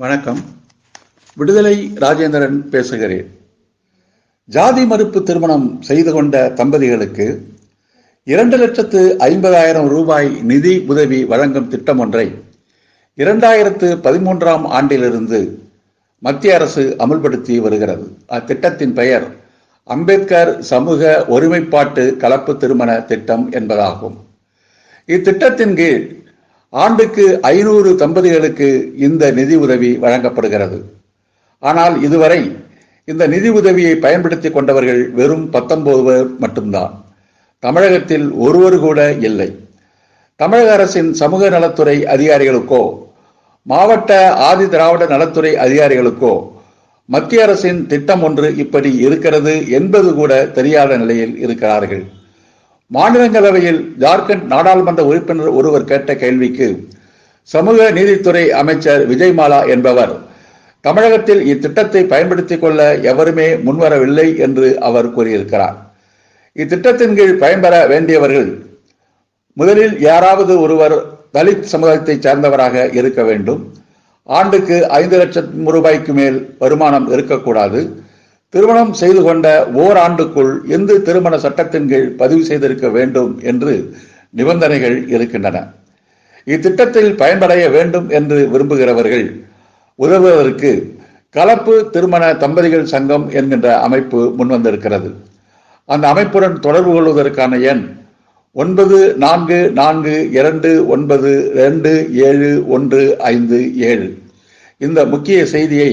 வணக்கம். விடுதலை ராஜேந்திரன் பேசுகிறேன். ஜாதி மறுப்பு திருமணம் செய்து கொண்ட தம்பதிகளுக்கு இரண்டு லட்சத்து ஐம்பதாயிரம் ரூபாய் நிதி உதவி வழங்கும் திட்டம் ஒன்றை இரண்டாயிரத்து பதிமூன்றாம் ஆண்டிலிருந்து மத்திய அரசு அமுல்படுத்தி வருகிறது. அத்திட்டத்தின் பெயர் அம்பேத்கர் சமூக ஒருமைப்பாட்டு கலப்பு திருமண திட்டம் என்பதாகும். இத்திட்டத்தின் கீழ் ஆண்டுக்கு ஐநூறு தம்பதிகளுக்கு இந்த நிதி உதவி வழங்கப்படுகிறது. ஆனால் இதுவரை இந்த நிதி உதவியை பயன்படுத்தி கொண்டவர்கள் வெறும் பத்தொன்பது பேர் மட்டும்தான். தமிழகத்தில் ஒருவர் கூட இல்லை. தமிழக அரசின் சமூக நலத்துறை அதிகாரிகளுக்கோ மாவட்ட ஆதி திராவிட நலத்துறை அதிகாரிகளுக்கோ மத்திய அரசின் திட்டம் ஒன்று இப்படி இருக்கிறது என்பது கூட தெரியாத நிலையில் இருக்கிறார்கள். மாநிலங்களவையில் ஜார்க்கண்ட் நாடாளுமன்ற உறுப்பினர் ஒருவர் கேட்ட கேள்விக்கு சமூக நீதித்துறை அமைச்சர் விஜய்மாலா என்பவர் தமிழகத்தில் இத்திட்டத்தை பயன்படுத்திக் கொள்ள எவருமே முன்வரவில்லை என்று அவர் கூறியிருக்கிறார். இத்திட்டத்தின் கீழ் பயன்பெற வேண்டியவர்கள் முதலில் யாராவது ஒருவர் தலித் சமுதாயத்தை சார்ந்தவராக இருக்க வேண்டும். ஆண்டுக்கு ஐந்து லட்சம் ரூபாய்க்கு மேல் வருமானம் இருக்கக்கூடாது. திருமணம் செய்து கொண்ட ஓராண்டுக்குள் இந்து திருமண சட்டத்தின் கீழ் பதிவு செய்திருக்க வேண்டும் என்று நிபந்தனைகள் இருக்கின்றன. இத்திட்டத்தில் பயன்படைய வேண்டும் என்று விரும்புகிறவர்கள் உதவுவதற்கு கலப்பு திருமண தம்பதிகள் சங்கம் என்கின்ற அமைப்பு முன்வந்திருக்கிறது. அந்த அமைப்புடன் தொடர்பு கொள்வதற்கான எண் ஒன்பது நான்கு நான்கு இரண்டு ஒன்பது ரெண்டு ஏழு ஒன்று ஐந்து ஏழு. இந்த முக்கிய செய்தியை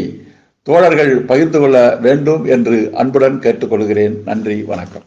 தோழர்கள் பகிர்ந்து கொள்ள வேண்டும் என்று அன்புடன் கேட்டுக்கொள்கிறேன். நன்றி வணக்கம்.